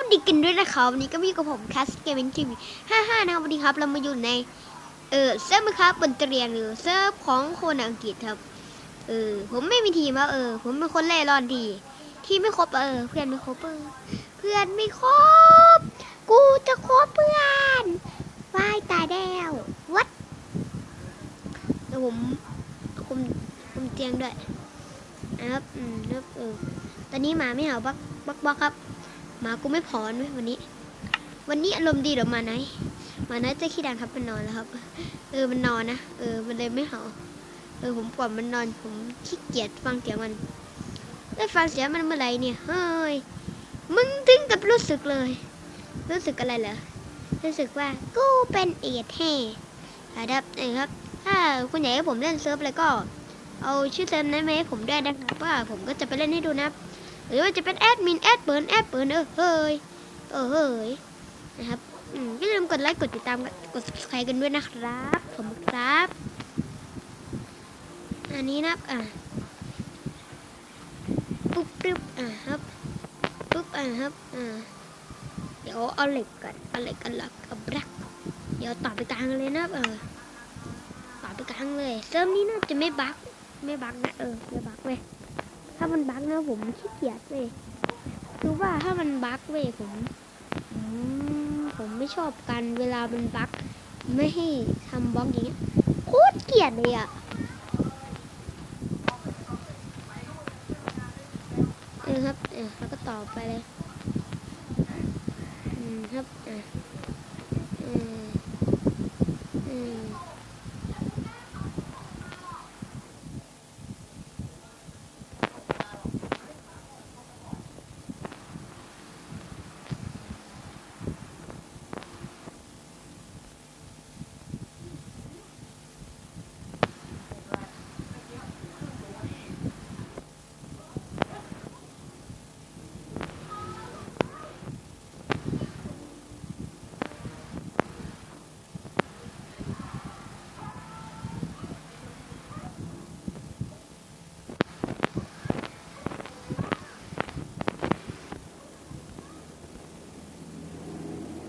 วัสดีกันด้วยนะครับ วันนี้ก็มีกับผมคัสเกม i ิ g ทีวีห้าห้านะครับวันนี้ครับ เรามาอยู่ใน เออเซิร์ฟครับบนเตียงหรือเซิร์ฟของคนอังกฤษครับ เออ ผมไม่มีทีมครับเออ ผมเป็นคนเล่ร่อนทีที่ไม่ครบเออ เพื่อนไม่ครบเออ เพื่อนไม่ครบ กูจะคบเพื่อนวายตายแล้ววัดเดี๋ยวผมคุมคุมเตียงด้วยนะครับ อืมครับเออ ตอนนี้หมาไม่เห่าบักบักบักครับ มากูไม่พรไหมวันนี้ วันนี้อารมณ์ดีหรอมาไหน มาไหนจะขี้ดังครับมันนอนแล้วครับ เออมันนอนนะเออมันเลยไม่เห่า เออผมปล่อยมันนอนผมขี้เกียจฟังเสียงมัน ได้ฟังเสียงมันเมื่อไหรเนี่ยเฮ้ยมึงถึงกับรู้สึกเลย รู้สึกอะไรเหรอรู้สึกว่ากูเป็นเอดแห่ครับเออครับ ถ้าคุณอยากให้ผมเล่นเซิร์ฟอะไรก็ เอาชื่อเซิร์ฟนั้นมาให้ผมด้วยนะครับว่าผมก็จะไปเล่นให้ดูนะครับ หรือว่าจะเป็นแอดมินแอดเปิร์นแอดเปิร์นเออเฮ้ยเออเฮ้ยนะครับอย่าลืมกดไลค์กดติดตามกด subscribe กันด้วยนะครับผมครับ อันนี้นะอะปุ๊บปุ๊บอะครับปุ๊บอะครับอ่าเดี๋ยวเอาเหล็กก่อนเอาเหล็กกันหลักเอาบลักเดี๋ยวต่อไปกลางเลยนะบเออต่อไปกลางเลยเซิร์ฟนี้น่าจะไม่บั๊กไม่บั๊กนะเออไม่บั๊กเว้ย ถ้ามันบั๊กนะผมขี้เกียจเว้ยคือว่าถ้ามันบั๊กเว้ยผมผมไม่ชอบกันเวลามันบั๊กไม่ให้ทำบล็อกอย่างเงี้ยโคตรเกลียดเลยอะเออครับเออแล้วก็ต่อไปเลยอืมครับอะอืมอืม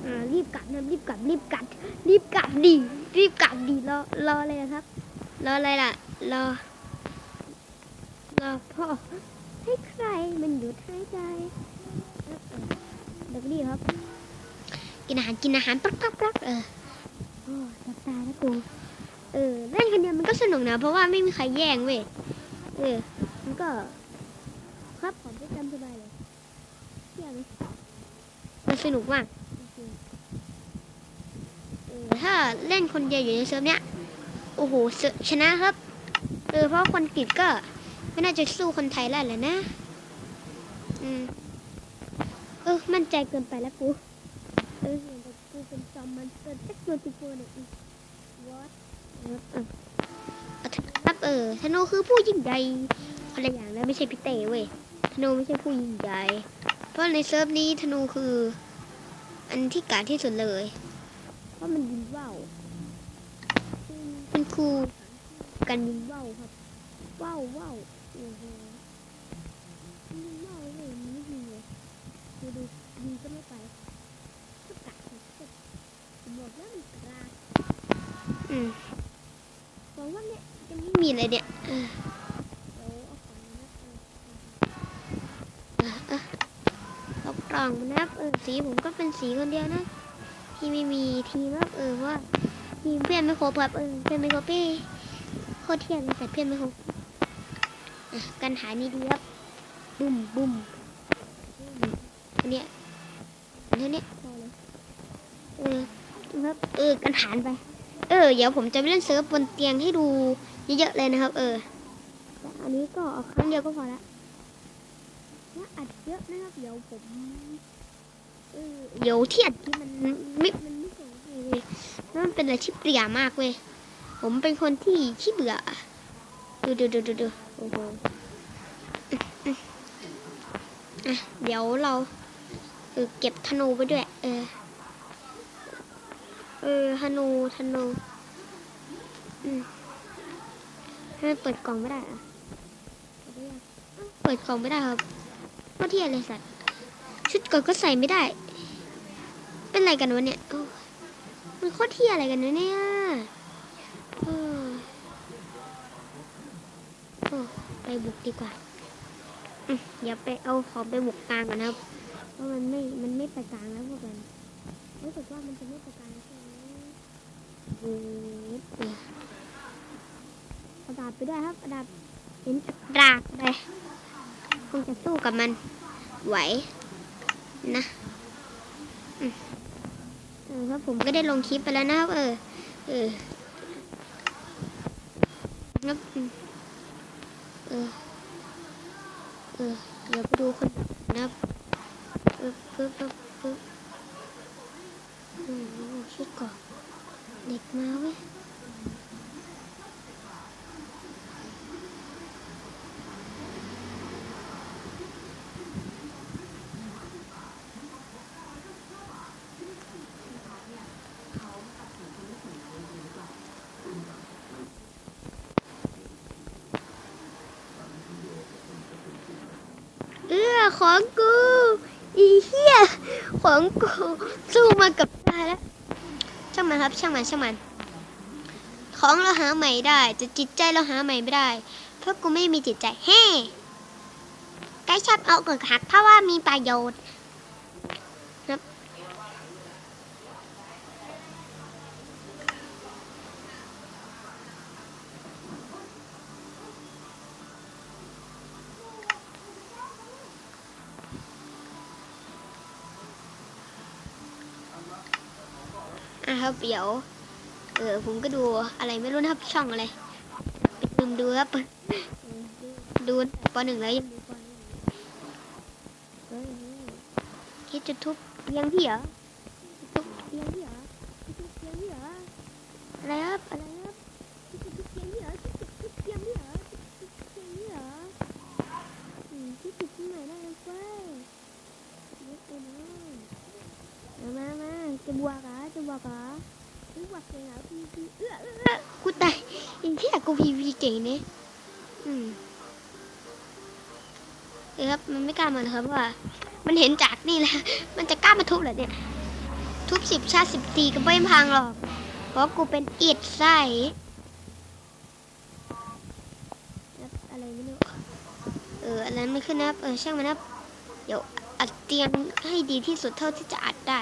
อ่า รีบกลับรีบกลับรีบกลับดีรีบกลับดีรอรออะไรครับ รออะไรล่ะ รอ รอพ่อให้ใครมันหยุดหายใจเด็กดีครับ กินอาหารกินอาหารปักปักปักเออโอ้จับตาแล้วกูเออเล่นคนเดียวมันก็สนุกนะ เพราะว่าไม่มีใครแย่งเว้ยเออมันก็ ครับผมจะจำสบายเลยเที่ยวไหมมันสนุกมาก ถ้าเล่นคนเดียวอยู่ในเซิร์ฟเนี้ยโอ้โหเซชนะครับเออเพราะคนกรีดก็ ไม่น่าจะสู้คนไทยได้แหละนะ อืมเออมั่นใจเกินไปแล้วกูเออเห็นแต่กูเป็นจอมมันเกินเทคโนโลยีเนี่ยวอตเออเออเอาเถอะครับเออธนูคือผู้ยิ่งใหญ่คนละอย่างนะไม่ใช่พี่เต้เว้ยธนูไม่ใช่ผู้ยิ่งใหญ่เพราะในเซิร์ฟนี้ธนูคือ อันที่กาดที่สุดเลย เพราะมันยิงว่าวเป็นครูกันยิงว่าวครับว่าวว่าวโอ้โหยิงว่าวเลยมันไม่ยิงเลยดูดูยิงก็ไม่ไปก็กัดผมบอกแล้วมันกลางอืมบอกว่าเนี่ยจะไม่มีอะไรเนี่ยเออเดี๋ยวเอาของมานะเออเออเอากล่องมานะเออสีผมก็เป็นสีคนเดียวนะ ที่ไม่มีทีมครับเออว่าทีเพื่อนไม่ครบครับเออเพื่อนไม่ครบพี่โคตรเที่ยงแต่เพื่อนไม่ครบกันหานี่ดีครับบุ้มบุ้มอันเนี้ยอันเนี้ยเออครับเออกันหารไป เออ เดี๋ยวผมจะไปเล่นเซิร์ฟบนเตียงให้ดูเยอะๆเลยนะครับ เออแต่อันนี้ก็ครั้งเดียวก็พอละว่าอัดเยอะนะครับเดี๋ยวผม เดี๋ยวเที่อัดที่มันไม่มันไม่ส่งให้เว้ยมันเป็นอะไรที่เปลี่ยมากเว้ยผมเป็นคนที่ขี้เบื่อ ดูดูดูดูดูโอ้โหอะเดี๋ยวเราเออเก็บธนูไปด้วย เออ เออธนูธนูอืมให้มันเปิดกล่องไม่ได้อะเปิดกล่องไม่ได้ครับว่าที่อะไรสัตว์ ชุดก็ใส่ไม่ได้ เป็นไรกันวะเนี่ยมันโคตรเที่ยอะไรกันเนี่ยไปบุกดีกว่าอืมเดี๋ยวไปเอาของไปบุกกลางก่อนนะครับเพราะมันไม่ มันไม่ไปกลางแล้วพวกมันรู้สึกว่ามันจะไม่ไปกลางใช่ไหมอ้ยเดี๋ยวเอาดาบไปด้วยครับเอาดาบเห็นดาบไปคงจะสู้กับมันไหว นะเออครับผมก็ได้ลงคลิปไปแล้วนะครับ เออ เออครับเออ เออ เดี๋ยวไปดูคนนะครับปึ๊บปึ๊บปึ๊บปึ๊บโอ้โหชุดเก่อนเด็กมาเว้ย ของกูอีเหี้ยของกูสู้มากับตายแล้วช่างมันครับช่างมันช่างมัน ของเราหาใหม่ได้แต่จิตใจเราหาใหม่ไม่ได้ เพราะกูไม่มีจิตใจเฮ้ใกล้ชอบเอาเกิดหักเพราะว่ามีประโยชน์ อะครับ เดี๋ยว เออผมก็ดูอะไรไม่รู้นะครับ ช่องอะไรไปลืมดูครับดูตั้งแต่ปหนึ่งแล้วยังดูปหนึ่งคิดจะทุบเลี้ยงพี่เหรอทุบเลี้ยงพี่เหรอทุบเลี้ยงพี่เหรออะไรครับอะไรครับทุบเลี้ยงพี่เหรอคิดจะทุบเลี้ยงพี่เหรอคิดจะทุบเลี้ยงพี่เหรออืมคิดจะที่ไหนได้เลยเว้ยเล็กไปหน้อยเอามามาจะบวก เหรอจะบวกเหรอกูว่าเก่งอะพีพีเอื้อเอื้อเออกูตายยังที่กูพีพีเก่งเนี่ยอืมเออครับมันไม่กล้ามาเลยครับว่า มันเห็นจากนี่แหละ มันจะกล้ามาทุบเหรอเนี่ย ทุบสิบชาติสิบตีก็ไม่พังหรอก เพราะกูเป็นอิดไส้ครับอะไรไม่รู้เอออันนั้นไม่ขึ้นนะครับเออช่างมันนะเดี๋ยวอัดเตียงให้ดีที่สุดเท่าที่จะอัดได้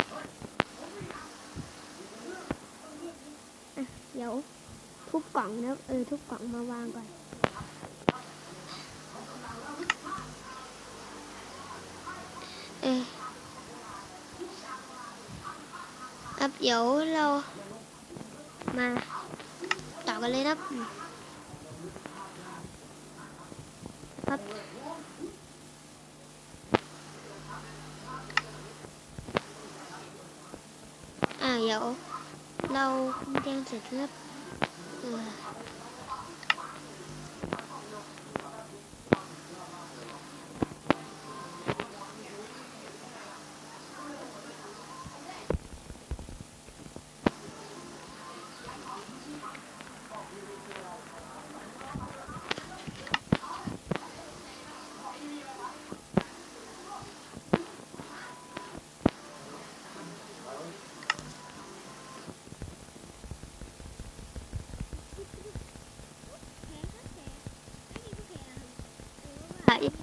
ดี๋ยวทุบกล่องแล้วเออทุบกล่องมาวางก่อนเออครับเดี๋ยวเรามาต่อกันเลยนะครับครับอ่าเดี๋ยว เราเรียนเสร็จแล้วเออ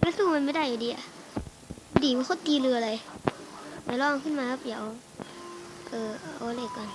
ก็สู้มันไม่ได้อยู่ดีอะดีมันโคตรตีเรือเลยเดี๋ยวลองขึ้นมาครับเดี๋ยวเออเอาเหล็กก่อน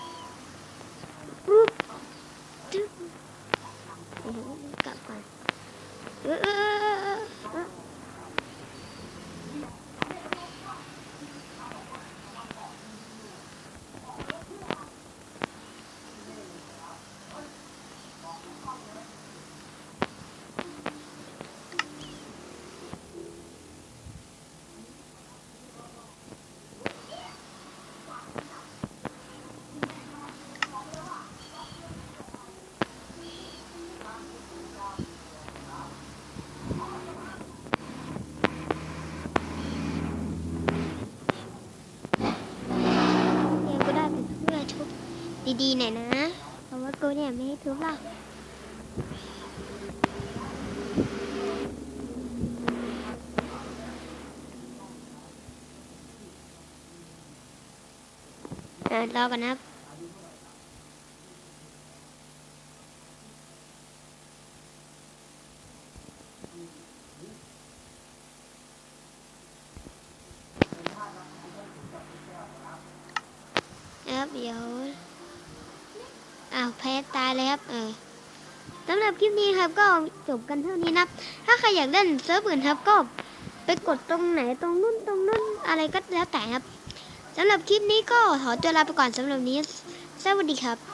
ดีๆหน่อยนะเพราะว่ากูเนี่ยไม่ให้ทุบหรอกเออรอก่อนะครับนะครับเดี๋ยวอ้าวแพ้ ตายเลยครับเออสำหรับคลิปนี้ครับก็จบกันเท่านี้นะ ถ้าใครอยากเล่นเซิร์ฟอื่นครับ ก็ไปกดตรงไหนตรงนู้นตรงนู้นอะไรก็แล้วแต่ครับสำหรับคลิปนี้ก็ขอตัวลาไปก่อนสำหรับนี้ สวัสดีครับ